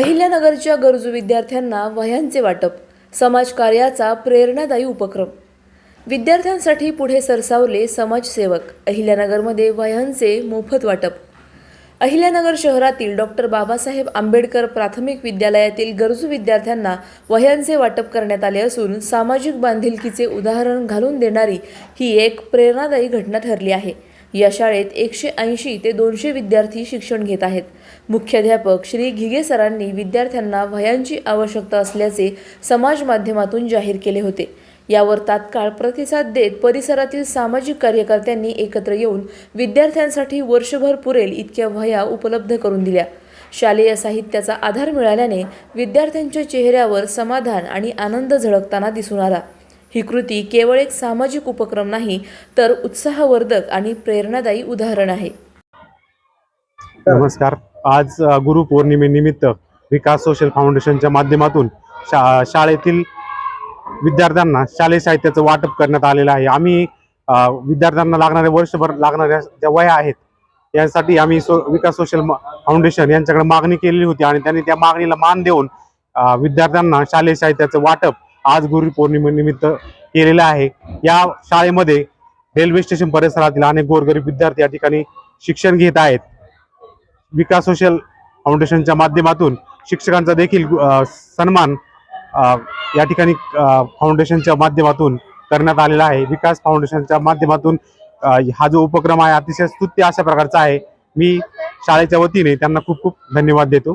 अहिल्यानगरच्या गरजू विद्यार्थ्यांना वह्यांचे वाटप समाजकार्याचा प्रेरणादायी उपक्रम. विद्यार्थ्यांसाठी पुढे सरसावले समाजसेवक अहिल्यानगरमध्ये वह्यांचे मोफत वाटप. अहिल्यानगर शहरातील डॉक्टर बाबासाहेब आंबेडकर प्राथमिक विद्यालयातील गरजू विद्यार्थ्यांना वह्यांचे वाटप करण्यात आले असून सामाजिक बांधिलकीचे उदाहरण घालून देणारी ही एक प्रेरणादायी घटना ठरली आहे. या शाळेत एकशे ऐंशी ते दोनशे विद्यार्थी शिक्षण घेत आहेत. मुख्याध्यापक श्री घिगे सरांनी विद्यार्थ्यांना वयांची आवश्यकता असल्याचे समाज माध्यमातून जाहीर केले होते. यावर तात्काळ प्रतिसाद देत परिसरातील सामाजिक कार्यकर्त्यांनी एकत्र येऊन विद्यार्थ्यांसाठी वर्षभर पुरेल इतक्या वह्या उपलब्ध करून दिल्या. शालेय साहित्याचा आधार मिळाल्याने विद्यार्थ्यांच्या चेहऱ्यावर समाधान आणि आनंद झळकताना दिसून आला. ही कृती केवळ एक सामाजिक उपक्रम नाही तर उत्साहवर्धक आणि प्रेरणादायी उदाहरण आहे. नमस्कार. आज अ, गुरुपौर्णिमेनिमित्त विकास सोशल फाउंडेशनच्या माध्यमातून शा शाळेतील विद्यार्थ्यांना शालेय साहित्याचं वाटप करण्यात आलेलं आहे. आम्ही विद्यार्थ्यांना लागणाऱ्या वर्षभर लागणाऱ्या ज्या वया आहेत यासाठी आम्ही सो विकास सोशल फाउंडेशन यांच्याकडे मागणी केलेली होती आणि त्यांनी त्या मागणीला मान देऊन विद्यार्थ्यांना शालेय साहित्याचं वाटप आज गुरुपौर्णिमेनिमित्त केलेलं आहे. या शाळेमध्ये रेल्वे स्टेशन परिसरातील अनेक गोरगरीब विद्यार्थी या ठिकाणी शिक्षण घेत आहेत. विकास सोशल फाउंडेशनच्या माध्यमातून शिक्षकांचा देखील सन्मान या ठिकाणी फाउंडेशनच्या माध्यमातून करण्यात आलेला आहे. विकास फाउंडेशनच्या माध्यमातून हा जो उपक्रम आहे अतिशय स्तुत्य अशा प्रकारचा आहे. मी शाळेच्या वतीने त्यांना खूप खूप धन्यवाद देतो.